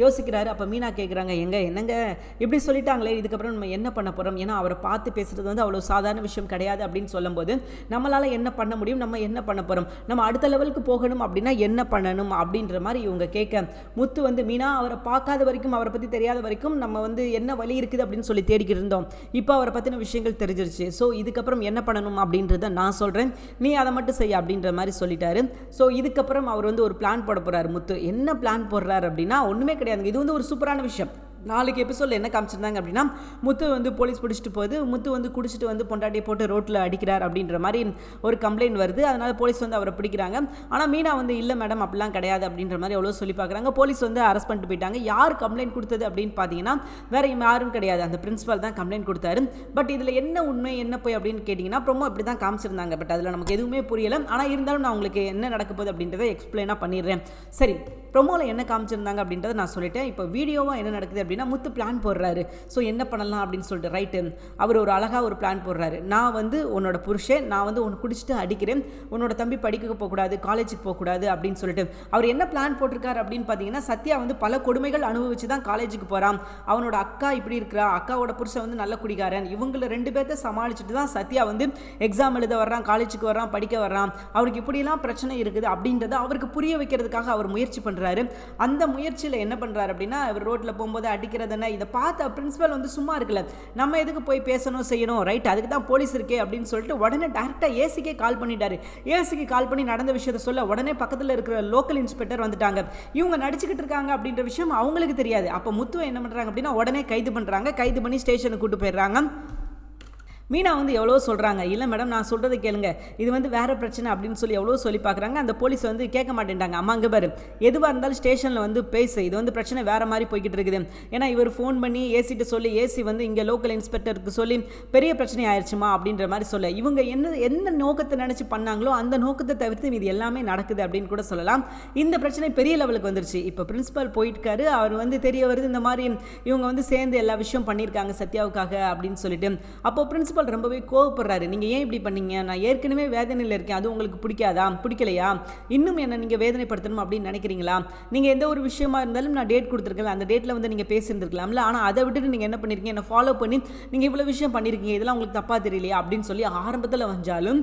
யோசிக்கிறாரு. அப்போ மீனா கேட்குறாங்க எங்க என்னங்க? இப்படி சொல்லிட்டாங்களே இதுக்கப்புறம் நம்ம என்ன பண்ண போகிறோம் ஏன்னா அவரை பார்த்து பேசுறது வந்து அவ்வளோ சாதாரண விஷயம் கிடையாது அப்படின்னு சொல்லும்போது நம்மளால் என்ன பண்ண முடியும்? நம்ம என்ன பண்ண போகிறோம் நம்ம அடுத்த லெவலுக்கு போகணும் அப்படின்னா என்ன பண்ணணும்? அப்படின்ற மாதிரி இவங்க கேட்க முத்து வந்து மீனா அவரை பார்க்காத வரைக்கும் அவரை பற்றி தெரியாத வரைக்கும் நம்ம வந்து என்ன வழி இருக்குது? அப்படின்னு சொல்லி தேடிக்கிட்டு இருந்தோம். இப்போ அவரை பற்றின விஷயங்கள் தெரிஞ்சிருச்சு. ஸோ இதுக்கப்புறம் என்ன பண்ணணும் அப்படின்றத நான் சொல்கிறேன் நீ அதை மட்டும் செய்ய அப்படின்ற மாதிரி சொல்லிட்டாரு. ஸோ இதுக்கப்புறம் அவர் வந்து ஒரு பிளான் போட போகிறார் முத்து. என்ன பிளான் போடுறாரு அப்படின்னா ஒன்றுமே கிடையாதுங்க. இது வந்து ஒரு சூப்பரான விஷயம். நாளைக்கு எபிசோடில் என்ன காமிச்சிருந்தாங்க அப்படின்னா முத்து வந்து போலீஸ் பிடிச்சிட்டு போகுது முத்து வந்து குடிச்சிட்டு வந்து பொண்டாட்டியை போட்டு ரோட்டில் அடிக்கிறார் அப்படின்ற மாதிரி ஒரு கம்ப்ளைண்ட் வருது. அதனால் போலீஸ் வந்து அவரை பிடிக்கிறாங்க. ஆனால் மீனா வந்து இல்லை மேடம் அப்படிலாம் கிடையாது அப்படின்ற மாதிரி எவ்வளோ சொல்லி பார்க்குறாங்க. போலீஸ் வந்து அரெஸ்ட் பண்ணிட்டு போயிட்டாங்க. யார் கம்ப்ளைண்ட் கொடுத்தது அப்படின்னு பார்த்தீங்கன்னா வேற யாரும் கிடையாது. அந்த பிரின்ஸிபால் தான் கம்ப்ளைண்ட் கொடுத்தாரு. பட் இதில் என்ன உண்மை என்ன போய் அப்படின்னு கேட்டிங்கன்னா ப்ரொமோ இப்படி தான் காமிச்சிருந்தாங்க. பட் அதில் நமக்கு எதுவுமே புரியலை. ஆனால் இருந்தாலும் நான் உங்களுக்கு என்ன நடக்க போகுது அப்படின்றத எக்ஸ்பிளைனாக பண்ணிடுறேன். சரி ப்ரொமோவில் என்ன காமிச்சிருந்தாங்க அப்படின்றத நான் சொல்லிட்டேன். இப்போ வீடியோவாக என்ன நடக்குது அப்படின்னு அப்படின்னா முத்து பிளான் போடுறாரு. ஸோ என்ன பண்ணலாம் அப்படின்னு சொல்லிட்டு ரைட்டு அவர் ஒரு அழகாக ஒரு பிளான் போடுறாரு. நான் வந்து உன்னோட புருஷன் நான் வந்து உன்னை குடிச்சிட்டு அடிக்கிறேன். உன்னோட தம்பி படிக்க போகக்கூடாது காலேஜுக்கு போகக்கூடாது அப்படின்னு சொல்லிட்டு. அவர் என்ன பிளான் போட்டிருக்காரு அப்படின்னு பார்த்தீங்கன்னா சத்யா வந்து பல கொடுமைகள் அனுபவிச்சு தான் காலேஜுக்கு போகிறான் அவனோட அக்கா இப்படி இருக்கிறா அக்காவோட புருஷன் வந்து நல்ல குடிகாரன். இவங்களை ரெண்டு பேர்த்த சமாளிச்சுட்டு தான் சத்யா வந்து எக்ஸாம் எழுத வர்றான் காலேஜுக்கு வர்றான் படிக்க வர்றான். அவருக்கு இப்படிலாம் பிரச்சனை இருக்குது அப்படின்றத அவருக்கு புரிய வைக்கிறதுக்காக அவர் முயற்சி பண்ணுறாரு அந்த முயற்சியில் என்ன பண்ணுறாரு அப்படின்னா அவர் ரோட்டில் போகும்போது அடி அடிக்கிறதுன்னு இதை பார்த்த பிரின்ஸிபல் வந்து சும்மா இருக்கல. நம்ம எதுக்கு போய் பேசணும் செய்யணும்? ரைட் அதுக்கு தான் போலீஸ் இருக்கே அப்படின்னு சொல்லிட்டு உடனே டேரெக்டாக ஏசிக்கே கால் பண்ணிட்டாரு. ஏசிக்கு கால் பண்ணி நடந்த விஷயத்த சொல்ல உடனே பக்கத்தில் இருக்கிற லோக்கல் இன்ஸ்பெக்டர் வந்துட்டாங்க. இவங்க நடிச்சுக்கிட்டு இருக்காங்க அப்படின்ற விஷயம் அவங்களுக்கு தெரியாது. அப்போ முத்துவை என்ன பண்ணுறாங்க அப்படின்னா உடனே கைது பண்ணுறாங்க கைது பண்ணி ஸ்டேஷனுக்கு கூட்டு போயிடுறாங்க. மீனா வந்து எவ்வளோ சொல்கிறாங்க இல்லை மேடம் நான் சொல்கிறத கேளுங்க. இது வந்து வேறு பிரச்சனை அப்படின்னு சொல்லி எவ்வளோ சொல்லி பார்க்குறாங்க. அந்த போலீஸ் வந்து கேட்க மாட்டேன்ட்டாங்க. அம்மா அங்கே பாரு. எதுவாக இருந்தாலும் ஸ்டேஷனில் வந்து பேசு. இது வந்து பிரச்சனை வேறு மாதிரி போய்கிட்டு இருக்குது. ஏன்னா இவர் ஃபோன் பண்ணி ஏசிட்டு சொல்லி ஏசி வந்து இங்கே லோக்கல் இன்ஸ்பெக்டருக்கு சொல்லி பெரிய பிரச்சனை ஆயிடுச்சுமா அப்படின்ற மாதிரி சொல்ல. இவங்க என்ன எந்த நோக்கத்தை நினச்சி பண்ணாங்களோ அந்த நோக்கத்தை தவிர்த்து இது எல்லாமே நடக்குது அப்படின்னு கூட சொல்லலாம். இந்த பிரச்சனை பெரிய லெவலுக்கு வந்துருச்சு. இப்போ பிரின்சிபல் போயிட்டுக்காரு அவர் வந்து தெரிய வருது இந்த மாதிரி இவங்க வந்து சேர்ந்து எல்லா விஷயம் பண்ணியிருக்காங்க சத்யாவுக்காக அப்படின்னு சொல்லிட்டு. அப்போ பிரின்சிபல் ரொம்பவே கோவப்படுறாரு. நீங்கள் ஏன் இப்படி பண்ணீங்க? நான் ஏற்கனவே வேதனையில் இருக்கேன். அது உங்களுக்கு பிடிக்காதா? பிடிக்கலையா? இன்னும் என்ன நீங்கள் வேதனைப்படுத்தணும் அப்படின்னு நினைக்கிறீங்களா? நீங்கள் எந்த ஒரு விஷயமா இருந்தாலும் நான் டேட் கொடுத்துருக்கேன் அந்த டேட்டில் வந்து நீங்கள் பேசியிருந்துருக்கலாம்ல. ஆனால் அதை விட்டுட்டு நீங்கள் என்ன பண்ணியிருக்கீங்க என்னை ஃபாலோ பண்ணி நீங்கள் இவ்வளோ விஷயம் பண்ணியிருக்கீங்க இதெல்லாம் உங்களுக்கு தப்பாக தெரியலையா? அப்படின்னு சொல்லி ஆரம்பத்தில் வந்தாலும்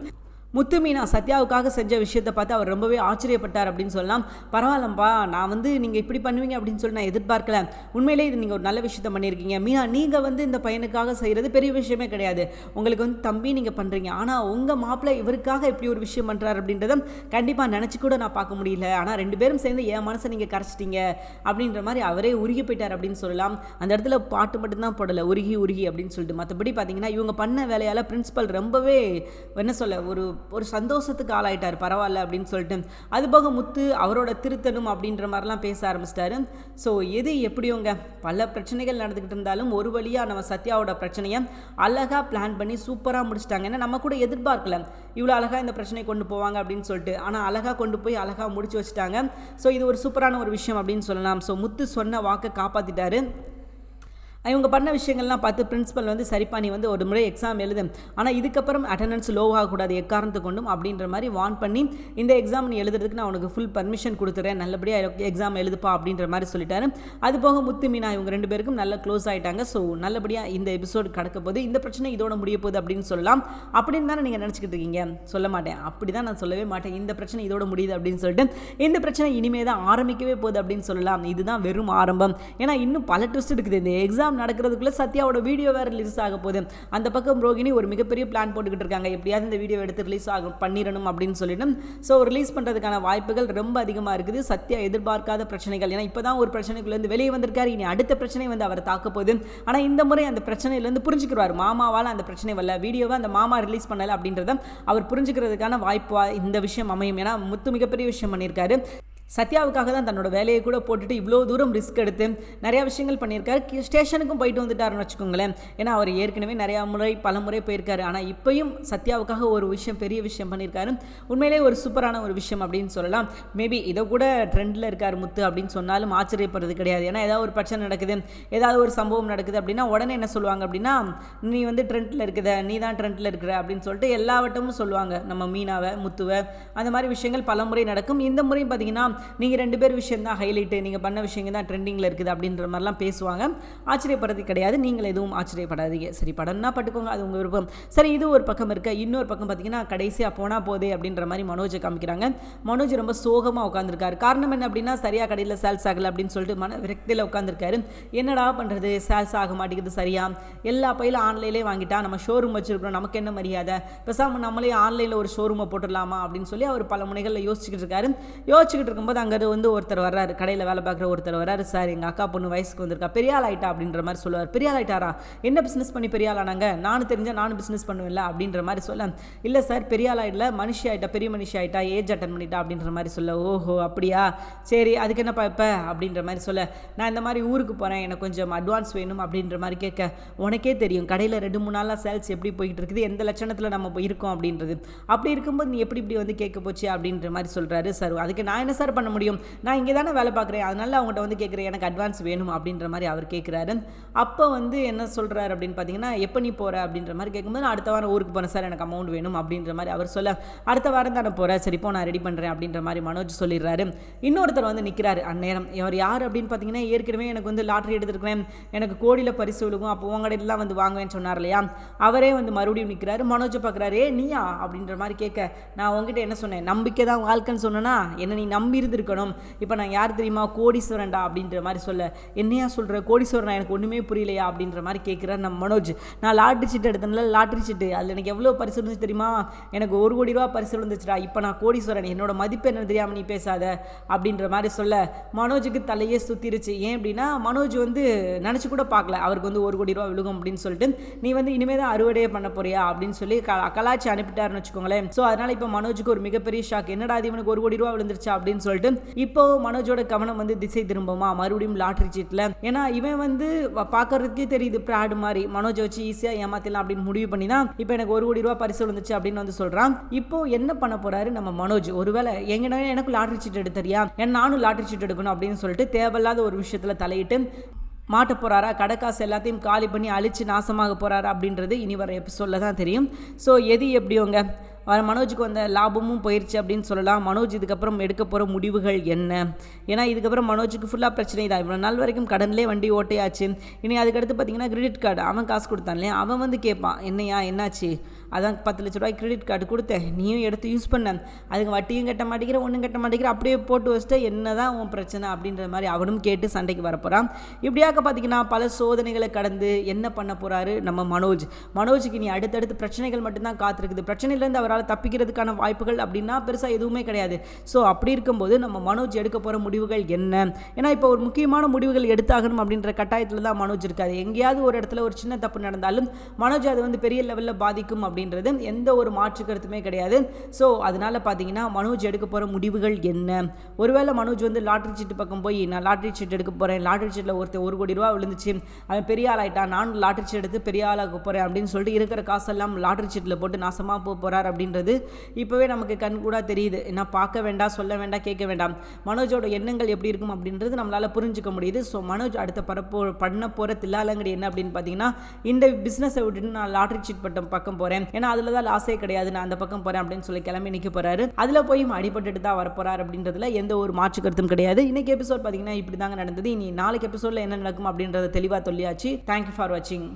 முத்து மீனா சத்யாவுக்காக செஞ்ச விஷயத்தை பார்த்து அவர் ரொம்பவே ஆச்சரியப்பட்டார் அப்படின்னு சொல்லலாம். பரவாயில்லப்பா நான் வந்து நீங்கள் இப்படி பண்ணுவீங்க அப்படின்னு சொல்லி நான் எதிர்பார்க்கல. உண்மையிலே இது நீங்கள் ஒரு நல்ல விஷயத்த பண்ணியிருக்கீங்க. மீனா நீங்கள் வந்து இந்த பையனுக்காக செய்கிறது பெரிய விஷயமே கிடையாது. உங்களுக்கு வந்து தம்பி நீங்கள் பண்ணுறீங்க ஆனால் உங்கள் மாப்பிள்ளை இவருக்காக இப்படி ஒரு விஷயம் பண்ணுறாரு அப்படின்றத கண்டிப்பாக நினச்சி கூட நான் பார்க்க முடியல. ஆனால் ரெண்டு பேரும் சேர்ந்து என் மனசை நீங்கள் கரைச்சிட்டீங்க? அப்படின்ற மாதிரி அவரே உருகி போயிட்டார் அப்படின்னு சொல்லலாம். அந்த இடத்துல பாட்டு மட்டும்தான் போடலை. உருகி உருகி அப்படின்னு சொல்லிட்டு. மற்றபடி பார்த்தீங்கன்னா இவங்க பண்ண வேலையால் பிரின்ஸிபல் ரொம்பவே என்ன சொல்ல ஒரு ஒரு சந்தோஷத்துக்கு ஆளாயிட்டார் பரவாயில்ல அப்படின்னு சொல்லிட்டு. அது போக முத்து அவரோட திருத்தணும் அப்படின்ற மாதிரிலாம் பேச ஆரம்பிச்சிட்டாரு. ஸோ எது எப்படியோங்க? பல பிரச்சனைகள் நடந்துக்கிட்டு இருந்தாலும் ஒரு வழியாக நம்ம சத்யாவோட பிரச்சனையை அழகாக பிளான் பண்ணி சூப்பராக முடிச்சிட்டாங்க. ஏன்னா நம்ம கூட எதிர்பார்க்கல. இவ்வளோ அழகாக இந்த பிரச்சனையை கொண்டு போவாங்க அப்படின்னு சொல்லிட்டு. ஆனால் அழகாக கொண்டு போய் அழகாக முடிச்சு வச்சுட்டாங்க. ஸோ இது ஒரு சூப்பரான ஒரு விஷயம் அப்படின்னு சொல்லலாம். ஸோ முத்து சொன்ன வாக்கை காப்பாற்றிட்டாரு இவங்க பண்ண விஷயங்கள்லாம் பார்த்து பிரின்ஸிபல் வந்து சரிப்பா நீ வந்து ஒரு முறை எக்ஸாம் எழுது. ஆனால் இதுக்கப்புறம் அட்டண்டன்ஸ் லோ ஆகக்கூடாது எக்காரணத்து கொண்டும் அப்படின்ற மாதிரி வான் பண்ணி இந்த எக்ஸாம் நீ எழுதுறதுக்கு நான் உனக்கு ஃபுல் பர்மிஷன் கொடுத்துறேன். நல்லபடியாக எக்ஸாம் எழுதுப்பா அப்படின்ற மாதிரி சொல்லிட்டாரு. அது போக முத்து மீனா இவங்க ரெண்டு பேருக்கும் நல்ல க்ளோஸ் ஆகிட்டாங்க ஸோ நல்லபடியாக இந்த எபிசோடு கடக்க போது இந்த பிரச்சனை இதோட முடிய போகுது அப்படின்னு சொல்லலாம். அப்படின்னு தானே நீங்கள் நினச்சிக்கிட்டு இருக்கீங்க? சொல்ல மாட்டேன். அப்படி தான் நான் சொல்லவே மாட்டேன். இந்த பிரச்சனை இதோட முடியுது அப்படின்னு சொல்லிட்டு இந்த பிரச்சனை இனிமே தான் ஆரம்பிக்கவே போகுது அப்படின்னு சொல்லலாம். இதுதான் வெறும் ஆரம்பம். ஏன்னா இன்னும் பல ட்விஸ்ட் இருக்குது. இந்த எக்ஸாம் நடக்கிறதுக்குள்ளே சத்யாவோட வீடியோ வேறு ரிலீஸ் ஆக போகுது. அந்த பக்கம் ரோகிணி ஒரு மிகப்பெரிய பிளான் போட்டுக்கிட்டு இருக்காங்க. எப்படியாவது இந்த வீடியோ எடுத்து ரிலீஸ் ஆகும் பண்ணிடணும் அப்படின்னு சொல்லிட்டு. ஸோ ரிலீஸ் பண்ணுறதுக்கான வாய்ப்புகள் ரொம்ப அதிகமாக இருக்குது. சத்யா எதிர்பார்க்காத பிரச்சனைகள். ஏன்னா இப்போ தான் ஒரு பிரச்சனைக்குள்ளேருந்து வெளியே வந்திருக்காரு. இனி அடுத்த பிரச்சனை வந்து அவர் தாக்க போகுது. ஆனால் இந்த முறை அந்த பிரச்சனையிலேருந்து புரிஞ்சுக்கிறார் மாமாவால் அந்த பிரச்சனை வரல. வீடியோவை அந்த மாமா ரிலீஸ் பண்ணலை அப்படின்றத அவர் புரிஞ்சுக்கிறதுக்கான வாய்ப்பு இந்த விஷயம் அமையும். ஏன்னா முத்து மிகப்பெரிய விஷயம் பண்ணியிருக்காரு. சத்யாவுக்காக தான் தன்னோட வேலையை கூட போட்டுட்டு இவ்வளோ தூரம் ரிஸ்க் எடுத்து நிறையா விஷயங்கள் பண்ணியிருக்காரு. ஸ்டேஷனுக்கும் போயிட்டு வந்துட்டாருன்னு வச்சுக்கோங்களேன். ஏன்னா அவர் ஏற்கனவே நிறையா முறை பல முறை போயிருக்காரு. ஆனால் இப்போயும் சத்யாவுக்காக ஒரு விஷயம் பெரிய விஷயம் பண்ணியிருக்காரு. உண்மையிலே ஒரு சூப்பரான ஒரு விஷயம் அப்படின்னு சொல்லலாம். மேபி இதை கூட ட்ரெண்டில் இருக்கார் முத்து அப்படின்னு சொன்னாலும் ஆச்சரியப்படுறது கிடையாது. ஏன்னா ஏதாவது ஒரு பிரச்சனை நடக்குது ஏதாவது ஒரு சம்பவம் நடக்குது அப்படின்னா உடனே என்ன சொல்லுவாங்க அப்படின்னா நீ வந்து ட்ரெண்டில் இருக்குத நீ தான் ட்ரெண்டில் இருக்கிற அப்படின்னு சொல்லிட்டு எல்லாவட்டமும் சொல்லுவாங்க. நம்ம மீனாவை முத்துவை அந்த மாதிரி விஷயங்கள் பல முறை நடக்கும். இந்த முறையும் பார்த்தீங்கன்னா நீங்கள் ரெண்டு பேர் விஷயம் தான் ஹைலைட்டு நீங்கள் பண்ண விஷயங்க தான் ட்ரெண்டிங்கில் இருக்குது அப்படின்ற மாதிரிலாம் பேசுவாங்க. ஆச்சரியப்படுறது கிடையாது. நீங்கள் எதுவும் ஆச்சரியப்படாதீங்க. சரி படம்னா பட்டுக்கோங்க. அது உங்கள் விருப்பம். சரி இது ஒரு பக்கம் இருக்க. இன்னொரு பக்கம் பார்த்தீங்கன்னா கடைசியாக போனால் போதே அப்படின்ற மாதிரி மனோஜை காமிக்கிறாங்க. மனோஜ் ரொம்ப சோகமாக உட்காந்துருக்காரு காரணம் என்ன அப்படின்னா சரியாக கடையில் சேல்ஸ் ஆகலை அப்படின்னு சொல்லிட்டு மன விரக்தியில் உட்காந்துருக்காரு என்னடா பண்ணுறது சேல்ஸ் ஆக மாட்டேங்குது சரியா? எல்லா பையிலும் ஆன்லைன்லேயே வாங்கிட்டா நம்ம ஷோரூம் வச்சிருக்கிறோம். நமக்கு என்ன மரியாதை? பேசாமல் நம்மளே ஆன்லைனில் ஒரு ஷோரூமை போட்டுடலாமா அப்படின்னு சொல்லி அவர் பல முனைகளில் யோசிச்சுக்கிட்டு இருக்காரு. யோசிச்சுக்கிட்டு இருக்கும்போது அங்கே வந்து ஒருத்தர் வர்றாரு. கடையில் வேலை பார்க்குற ஒருத்தர் வர்றாரு. சார் எங்கள் அக்கா பொண்ணு வயசுக்கு வந்திருக்கா. பெரிய ஆள் ஆயிட்டா? அப்படின்ற மாதிரி சொல்லுவார். பெரிய ஆள் ஆயிட்டாரா? என்ன பிஸ்னஸ் பண்ணி பெரிய ஆளானாங்க நானும் தெரிஞ்சால் நானும் பிஸ்னஸ் பண்ணுவேன்ல. அப்படின்ற மாதிரி சொல்ல இல்லை சார் பெரிய ஆள் ஆயிடல மனுஷி ஆயிட்டா பெரிய மனுஷி ஆயிட்டா ஏஜ் அட்டன் பண்ணிட்டா? அப்படின்ற மாதிரி சொல்ல ஓஹோ அப்படியா? சரி அதுக்கு என்னப்பா இப்போ? அப்படின்ற மாதிரி சொல்ல நான் இந்த மாதிரி ஊருக்கு போகிறேன் எனக்கு கொஞ்சம் அட்வான்ஸ் வேணும். அப்படின்ற மாதிரி கேட்க உனக்கே தெரியும். கடையில் ரெண்டு மூணு நாளாக சேல்ஸ் எப்படி போய்கிட்டு இருக்குது? எந்த லட்சணத்தில் நம்ம இருக்கோம்? அப்படின்றது. அப்படி இருக்கும்போது நீ எப்படி இப்படி வந்து கேட்க போச்சு? அப்படின்ற மாதிரி சொல்கிறாரு சார். அதுக்கு நான் என்ன சார் பண்ண முடியும். நான் இங்கே தானே வேலை பார்க்குறேன். அதனால அவங்ககிட்ட வந்து கேட்குறேன் எனக்கு அட்வான்ஸ் வேணும் அப்படின்ற மாதிரி அவர் கேட்குறாரு. அப்போ வந்து என்ன சொல்கிறாரு அப்படின்னு பார்த்தீங்கன்னா எப்போ நீ போகிற அப்படின்ற மாதிரி கேட்கும்போது நான் அடுத்த வாரம் ஊருக்கு போகிறேன் சார் எனக்கு அமௌண்ட் வேணும் அப்படின்ற மாதிரி அவர் சொல்ல அடுத்த வாரம் தானே போகிறேன் சரி இப்போ நான் ரெடி பண்ணுறேன் அப்படின்ற மாதிரி மனோஜ் சொல்லிடுறாரு. இன்னொருத்தர் வந்து நிற்கிறாரு அந்நேரம். இவர் யார் அப்படின்னு பார்த்தீங்கன்னா ஏற்கனவே எனக்கு வந்து லாட்ரி எடுத்துருக்கிறேன். எனக்கு கோடியில் பரிசு விழுகும் அப்போ உங்கள்கிட்டலாம் வந்து வாங்குவேன்னு சொன்னார் இல்லையா? அவரே வந்து மறுபடியும் நிற்கிறாரு மனோஜ் பார்க்குறாரு ஏ நீயா? அப்படின்ற மாதிரி கேட்க நான் உங்ககிட்ட என்ன சொன்னேன்? நம்பிக்கை தான் வாழ்க்கைன்னு சொன்னேன்னா என்ன நீ நம்பி இருந்திருக்கணும். இப்போ நான் யார் தெரியுமா? கோடீஸ்வரன்டா அப்படின்ற மாதிரி சொல்ல. என்னையா சொல்கிற கோடீஸ்வரன்? எனக்கு ஒன்றுமே புரியலையா? அப்படின்ற மாதிரி கேட்குறாரு நம்ம மனோஜ். நான் லாட்ரி சீட்டு எடுத்தேன்ல லாட்ரி சீட்டு. அதில் எனக்கு எவ்வளோ பரிசு இருந்துச்சு தெரியுமா? எனக்கு ஒரு கோடி ரூபா பரிசு இருந்துச்சுடா இப்போ நான் கோடீஸ்வரன். என்னோட மதிப்பு என்ன தெரியாமல் நீ பேசாத. அப்படின்ற மாதிரி சொல்ல. மனோஜுக்கு தலையே சுற்றிருச்சு ஏன் அப்படின்னா மனோஜ் வந்து நினச்சி கூட பார்க்கல அவருக்கு வந்து ஒரு கோடி ரூபா விழுகும் அப்படின்னு சொல்லிட்டு நீ வந்து இனிமேல் தான் அறுவடையே பண்ண போறியா? அப்படின்னு சொல்லி கலாச்சி அனுப்பிட்டாருன்னு வச்சுக்கோங்களேன். ஸோ அதனால் இப்போ மனோஜுக்கு ஒரு மிகப்பெரிய ஷாக் என்னடா இவனுக்கு ஒரு கோடி ரூபா விழுந்துருச்சா? அப்படின்னு சொல்லி சொல்லிட்டு இப்போ மனோஜோட கவனம் வந்து திசை திரும்புமா? மறுபடியும் லாட்ரி சீட்டில் ஏன்னா இவன் வந்து பார்க்கறதுக்கே தெரியுது ப்ராடு மாதிரி. மனோஜை வச்சு ஈஸியாக ஏமாத்திடலாம் அப்படின்னு முடிவு பண்ணி தான் இப்போ எனக்கு ஒரு கோடி ரூபா பரிசு வந்துச்சு அப்படின்னு வந்து சொல்கிறான் இப்போ என்ன பண்ண போறாரு நம்ம மனோஜ்? ஒருவேளை எங்கன்னா எனக்கு லாட்ரி சீட் எடுத்தறியா? ஏன் நானும் லாட்ரி சீட் எடுக்கணும் அப்படின்னு சொல்லிட்டு தேவையில்லாத ஒரு விஷயத்தில் தலையிட்டு மாட்ட போகிறாரா கடைக்காசு எல்லாத்தையும் காலி பண்ணி அழிச்சு நாசமாக போகிறாரா அப்படின்றது இனி வர எபிசோடில் தான் தெரியும். ஸோ எது எப்படியோங்க? மனோஜுக்கு வந்த லாபமும் போயிடுச்சு அப்படின்னு சொல்லலாம். மனோஜ் இதுக்கப்புறம் எடுக்க போகிற முடிவுகள் என்ன? ஏன்னா இதுக்கப்புறம் மனோஜுக்கு ஃபுல்லாக பிரச்சனை தான். இவ்வளோ நாள் வரைக்கும் கடன்லேயே வண்டி ஓட்டையாச்சு. இனி அதுக்கடுத்து பார்த்தீங்கன்னா கிரெடிட் கார்டு அவன் காசு கொடுத்தான் இல்லையா? அவன் வந்து கேட்பான் என்னையா? என்னாச்சு? அதான் பத்து லட்ச ரூபாய் கிரெடிட் கார்டு கொடுத்தேன். நீயும் எடுத்து யூஸ் பண்ண. அதுக்கு வட்டியும் கட்ட மாட்டேங்கிற ஒன்றும் கட்ட மாட்டேங்கிற அப்படியே போட்டு வச்சுட்டு என்ன தான் உன் பிரச்சனை அப்படின்ற மாதிரி அவனும் கேட்டு சண்டைக்கு வரப்போகிறான் இப்படியாக பார்த்தீங்கன்னா பல சோதனைகளை கடந்து என்ன பண்ண போகிறாரு நம்ம மனோஜ். மனோஜுக்கு நீ அடுத்தடுத்து பிரச்சனைகள் மட்டும்தான் காத்திருக்குது. பிரச்சனையிலேருந்து அவரால் தப்பிக்கிறதுக்கான வாய்ப்புகள் அப்படின்னா பெருசாக எதுவுமே கிடையாது. ஸோ அப்படி இருக்கும்போது நம்ம மனோஜ் எடுக்க போகிற முடிவுகள் என்ன? ஏன்னா இப்போ ஒரு முக்கியமான முடிவுகள் எடுத்தாகணும் அப்படின்ற கட்டாயத்தில் தான் மனோஜ் இருக்காது எங்கேயாவது ஒரு இடத்துல ஒரு சின்ன தப்பு நடந்தாலும் மனோஜ் அது வந்து பெரிய லெவலில் பாதிக்கும் அப்படின்னு அப்படின்றது எந்த ஒரு மாற்று கருத்துமே கிடையாது. ஸோ அதனால பார்த்தீங்கன்னா மனோஜ் எடுக்க போகிற முடிவுகள் என்ன? ஒருவேளை மனோஜ் வந்து லாட்ரி சீட்டு பக்கம் போய் நான் லாட்ரி சீட் எடுக்க போகிறேன் லாட்ரி சீட்டில் ஒருத்தர் ஒரு கோடி ரூபா விழுந்துச்சு. அவன் பெரிய ஆள் ஆகிட்டான் நான் லாட்ரி சீட் எடுத்து பெரிய ஆளாக போகிறேன் அப்படின்னு சொல்லிட்டு இருக்கிற காசெல்லாம் லாட்ரி சீட்டில் போட்டு நாசமாக போக போகிறார் அப்படின்றது இப்போவே நமக்கு கண் கூட தெரியுது. என்ன பார்க்க வேண்டாம் சொல்ல வேண்டாம் கேட்க வேண்டாம் மனோஜோட எண்ணங்கள் எப்படி இருக்கும் அப்படின்றது நம்மளால் புரிஞ்சுக்க முடியுது. ஸோ மனோஜ் அடுத்த பரப்போ பண்ண போகிற தில்லாலங்கடி என்ன அப்படின்னு பார்த்தீங்கன்னா இந்த பிஸ்னஸை விட்டுட்டு நான் லாட்ரி சீட் பட்டம் பக்கம் போகிறேன் ஏன்னா அதில் தான் லாஸே கிடையாது. நான் அந்த பக்கம் போகிறேன் அப்படின்னு சொல்லி கிளம்பி நிற்க போகிறாரு அதில் போய் அடிபட்டுட்டு தான் வரப்போறார் அப்படின்றதுல எந்த ஒரு மாற்று கருத்தும் கிடையாது. இன்னைக்கு எபிசோட் பார்த்தீங்கன்னா இப்படி தாங்க நடந்தது. இனி நாளைக்கு எபிசோடில் என்ன நடக்கும் அப்படின்றத தெளிவாக சொல்லியாச்சு. தேங்க்யூ ஃபார் வாட்சிங்